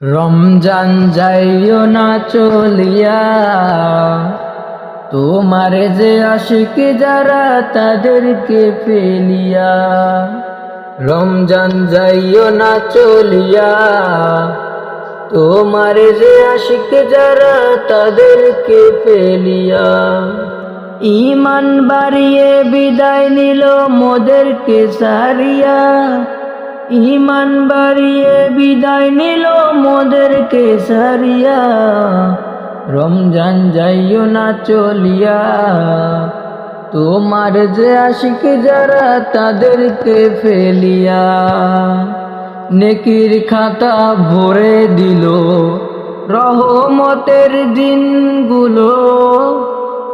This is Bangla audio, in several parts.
রমজান যাইও না চলিয়া, তোমারে যে আশিক যারা তাদেরকে ফেলিয়া, রমজান যাইও না চলিয়া, তোমারে যে আশিক যারা তাদেরকে পেলিয়া ইমান বাড়িয়ে বিদায় নিল মোদেরকে সারিয়া ইমান বাড়িয়ে বিদায় নিল মোদেরকে সারিয়া রমজান যাইও না চলিয়া। তোমার যে আশিক যারা তাদেরকে ফেলিয়া নেকির খাতা ভরে দিল। রহমতের দিনগুলো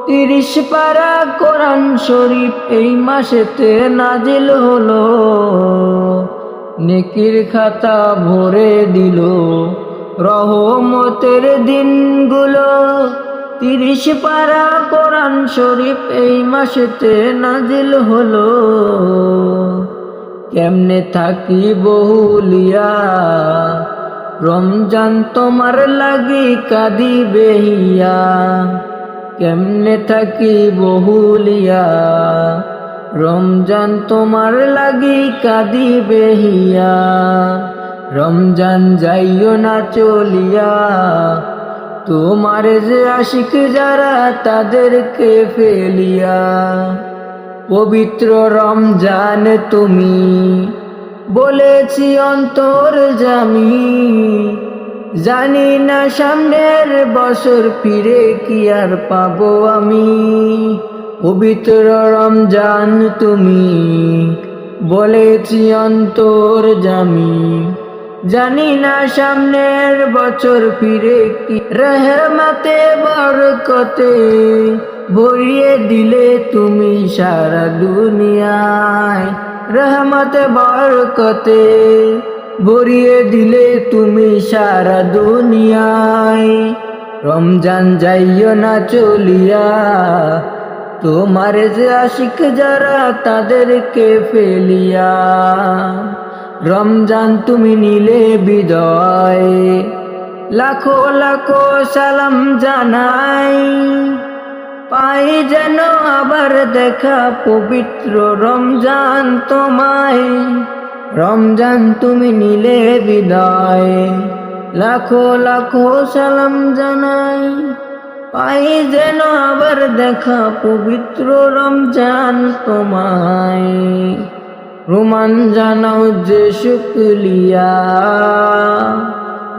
তিরিশ পারা কোরআন শরীফ এই মাসেতে নাজিল হলো। নেকির খাতা ভরে দিল। রহমতের দিনগুলো, তিরিশ পারা কোরআন শরীফ এই মাসেতে নাজিল হলো। কেমনে থাকি বহুলিয়া রমজান তোমার লাগি কাদি বেহিয়া। কেমনে থাকি বহুলিয়া রমজান তোমার লাগি কাদি বেহিয়া রমজান যাইও না চলিয়া। তোমার যে আশিক যারা তাদেরকে ফেলিয়া। পবিত্র রমজান তুমি, বলেছি অন্তর জামি। জানি না সামনের বছর ফিরে কি আর পাবো আমি। পবিত্র রমজান তুমি, বলেছি অন্তর জামি। জানি না সামনের বছর ফিরে কি। রহমতে, বরকতে ভরিয়ে দিলে তুমি সারা দুনিয়ায়। রহমতে, বরকতে ভরিয়ে দিলে তুমি সারা দুনিয়ায়। রমজান যাইও না চলিয়া তোমার যে আশিক যারা তাদেরকে ফেলিয়া, রমজান তুমি নিলে বিদয় লাখো লাখো সালাম জানাই, পাই যেন আবার দেখা পবিত্র রমজান তোমায়। রমজান তুমি নিলে বিদায়, লাখো লাখো সালাম জানাই। পাই যেন আবার দেখা পবিত্র রমজান তোমায়। রোমান জানাও যে শুক্লিয়া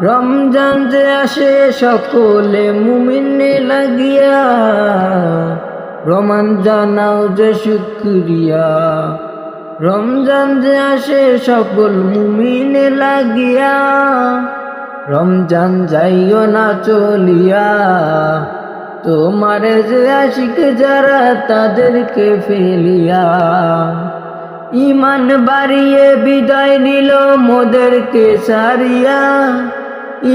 রমজান যে আসে সকলে মুমিনে লাগিয়া। রমান জানাও যে শুক্রিয়া। রমজান যে আসে সকল মুমিনে লাগিয়া। রমজান যাইও না চলিয়া। তোমার যে আশিক যারা তাদেরকে ফেলিয়া ইমান বাড়িয়ে বিদায় নিল মোদেরকে সারিয়া।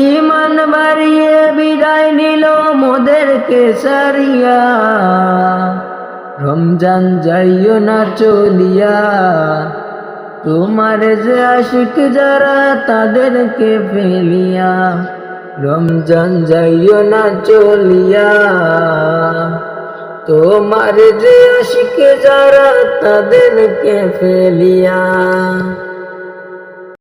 ইমান বাড়িয়ে বিদায় নিল মোদেরকে সারিয়া। রমজান যাইও না চলিয়া। তোমার যে আশিক যারা তাদেরকে ফেলিয়া রমজান যাইও না চলিয়া। তোমার যে আশিকে যারা তাদেরকে ফেলিয়া।